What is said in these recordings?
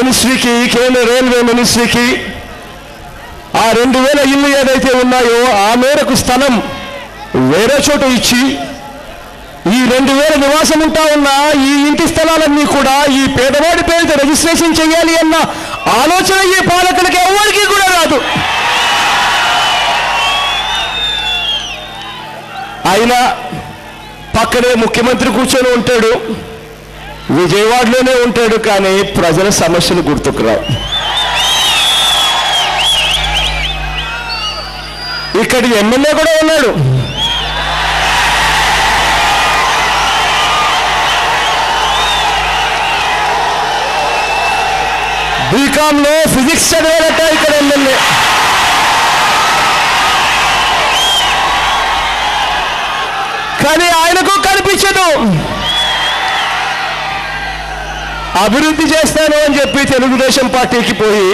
మినిస్ట్రీకి కేంద్ర రైల్వే మినిస్ట్రీకి ఆ రెండు వేల ఇల్లు ఏదైతే ఉన్నాయో ఆ మేరకు స్థలం వేరే చోట ఇచ్చి ఈ రెండు వేల నివాసం ఉంటా ఉన్న ఈ ఇంటి స్థలాలన్నీ కూడా ఈ పేదవాడి పేరుతో రిజిస్ట్రేషన్ చేయాలి అన్న ఆలోచన ఈ పాలకులకి ఎవరికి కూడా రాదు. అయినా పక్కనే ముఖ్యమంత్రి కూర్చొని ఉంటాడు. విజయవాడలోనే ఉంటాడు కానీ ప్రజల సమస్యలు గుర్తుకు రావు. ఇక్కడి ఎమ్మెల్యే కూడా ఉన్నాడు. బీకాంలో ఫిజిక్స్ చదివారట ఇక్కడ ఎమ్మెల్యే. కానీ ఆయనకు కనిపించదు. అభివృద్ధి చేస్తాను అని చెప్పి తెలుగుదేశం పార్టీకి పోయి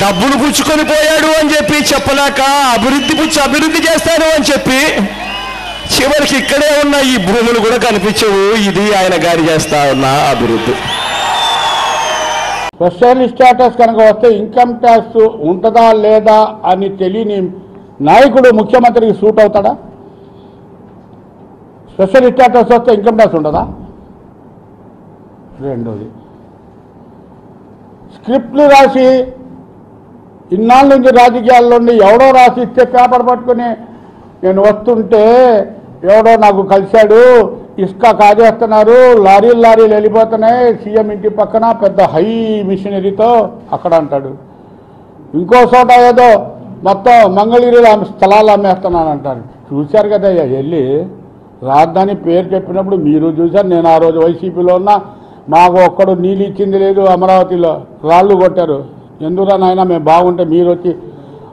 డబ్బులు పుచ్చుకొని పోయాడు అని చెప్పి చెప్పలేక అభివృద్ధి పుచ్చి అభివృద్ధి చేస్తాను అని చెప్పి చివరికి ఇక్కడే ఉన్న ఈ భూములు కూడా కనిపించవు. ఇది ఆయన గారి చేస్తా ఉన్న అభివృద్ధి. స్పెషల్ స్టేటస్ కనుక వస్తే ఇన్కమ్ ట్యాక్స్ ఉంటుందా లేదా అని తెలియని నాయకుడు ముఖ్యమంత్రికి సూట్ అవుతాడా? స్పెషల్ స్టేటస్ వస్తే ఇన్కమ్ ట్యాక్స్ ఉండదా రెండోది. స్క్రిప్ట్లు రాసి ఇన్నాళ్ళ నుంచి రాజకీయాల్లోండి ఎవడో రాసి ఇస్తే పేపర్ పట్టుకుని నేను వస్తుంటే ఎవడో నాకు కలిశాడు ఇసుక కాజేస్తున్నారు లారీలు లారీలు వెళ్ళిపోతున్నాయి సీఎం ఇంటి పక్కన పెద్ద హై మిషనరీతో అక్కడ అంటాడు. ఇంకో చోట ఏదో మొత్తం మంగళగిరిలో అమ్మే- స్థలాలు అమ్మేస్తున్నాను అంటారు చూశారు కదా వెళ్ళి రాజధాని పేరు చెప్పినప్పుడు మీరు చూశారు నేను ఆ రోజు వైసీపీలో ఉన్నా మాకు ఒక్కడు నీళ్ళు ఇచ్చింది లేదు అమరావతిలో రాళ్ళు కొట్టారు. ఎందురా నాయన మేము బాగుంటే మీరు వచ్చి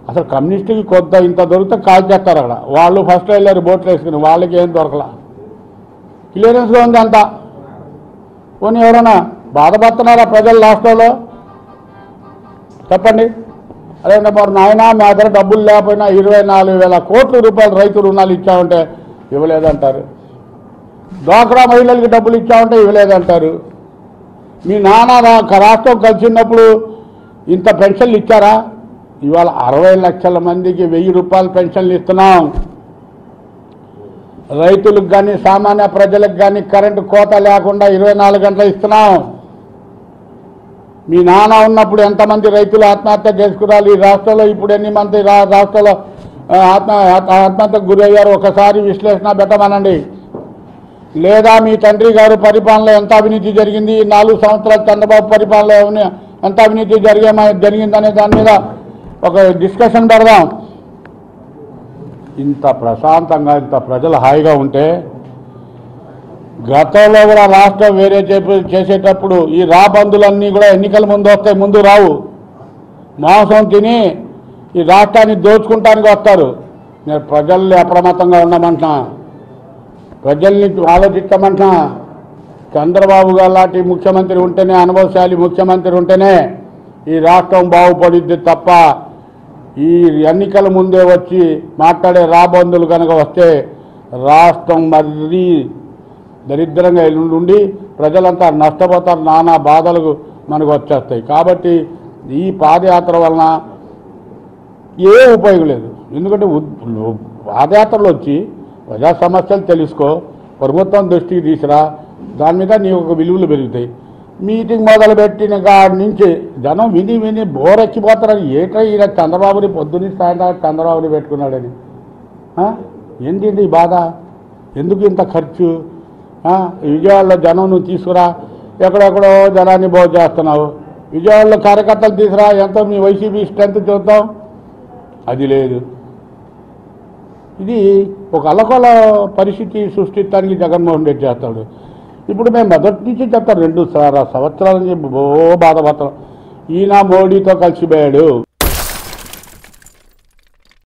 అసలు కమ్యూనిస్టుకి కొద్ద ఇంత దొరికితే కాల్ చేస్తారు అక్కడ. వాళ్ళు ఫస్ట్ వెళ్ళారు బోట్లు వేసుకుని వాళ్ళకి ఏం దొరకలా? క్లియరెన్స్గా ఉంది అంతా. పోనీ ఎవరైనా బాధపడుతున్నారా ప్రజలు రాష్ట్రంలో చెప్పండి. అదే మరి నాయన మా దగ్గర డబ్బులు లేకపోయినా ఇరవై నాలుగు వేల కోట్ల రూపాయలు రైతు రుణాలు ఇచ్చామంటే ఇవ్వలేదంటారు. డ్వాక్రా మహిళలకి డబ్బులు ఇచ్చామంటే ఇవ్వలేదంటారు. మీ నాన్న రాష్ట్రం రాష్ట్రం కలిసినప్పుడు ఇంత పెన్షన్లు ఇచ్చారా? ఇవాళ అరవై లక్షల మందికి వెయ్యి రూపాయలు పెన్షన్లు ఇస్తున్నాం. రైతులకు కానీ సామాన్య ప్రజలకు కానీ కరెంటు కోత లేకుండా ఇరవై నాలుగు గంటలు ఇస్తున్నాం. మీ నాన్న ఉన్నప్పుడు ఎంతమంది రైతులు ఆత్మహత్య చేసుకురాలి? ఈ రాష్ట్రంలో ఇప్పుడు ఎన్ని మంది రా- రాష్ట్రంలో ఆత్మ- ఆత్మహత్యకు గురయ్యారు? ఒకసారి విశ్లేషణ పెట్టమనండి. లేదా మీ తండ్రి గారు పరిపాలనలో ఎంత అవినీతి జరిగింది? నాలుగు సంవత్సరాలు చంద్రబాబు పరిపాలనలో ఎంత అవినీతి జరిగేమా జరిగిందనే దాని మీద ఒక డిస్కషన్ పెడదాం. ఇంత ప్రశాంతంగా ఇంత ప్రజలు హాయిగా ఉంటే గతంలో కూడా రాష్ట్రం వేరే చెప్పి- చేసేటప్పుడు ఈ రాబందులన్నీ కూడా ఎన్నికల ముందు వస్తాయి ముందు రావు. మాంసం తిని ఈ రాష్ట్రాన్ని దోచుకుంటానికి వస్తారు. నేను ప్రజల్ని అప్రమత్తంగా ఉండమంటున్నాను ప్రజల్ని ఆలోచించమంటున్నా చంద్రబాబు గారు లాంటి ముఖ్యమంత్రి ఉంటేనే అనుభవశాలి ముఖ్యమంత్రి ఉంటేనే ఈ రాష్ట్రం బాగుపడిద్ది తప్ప ఈ ఎన్నికల ముందే వచ్చి మాట్లాడే రాబందులు కనుక వస్తే రాష్ట్రం మరీ దరిద్రంగా ఉండి ప్రజలంతా నష్టపోతారు నానా బాధలు మనకు వచ్చేస్తాయి. కాబట్టి ఈ పాదయాత్ర వలన ఏ ఉపయోగం లేదు. ఎందుకంటే పాదయాత్రలు వచ్చి ప్రజా సమస్యలు తెలుసుకో ప్రభుత్వం దృష్టికి తీసురా దాని మీద నీ ఒక విలువలు పెరుగుతాయి. మీటింగ్ మొదలుపెట్టిన కాడి నుంచి జనం విని విని బోరెక్కిపోతారని ఏటో ఈయన చంద్రబాబుని పొద్దున్న సాయంత్రం చంద్రబాబుని పెట్టుకున్నాడని? ఆ? ఏంటి బాధ? ఎందుకు ఇంత ఖర్చు? విజయవాడలో జనం నువ్వు తీసుకురా ఎక్కడెక్కడో జనాన్ని బాగు చేస్తున్నావు. విజయవాడలో కార్యకర్తలు తీసుకురా ఎంతో మీ వైసీపీ స్ట్రెంత్ చూద్దాం. అది లేదు. ఇది ఒక అలకొల పరిస్థితి సృష్టించడానికి జగన్మోహన్ రెడ్డి చేస్తాడు. ఇప్పుడు మేము మొదటి నుంచి చెప్తాం రెండు సంవత్సరాల నుంచి ఓ బాధపడతాం. ఈయన మోడీతో కలిసిపోయాడు.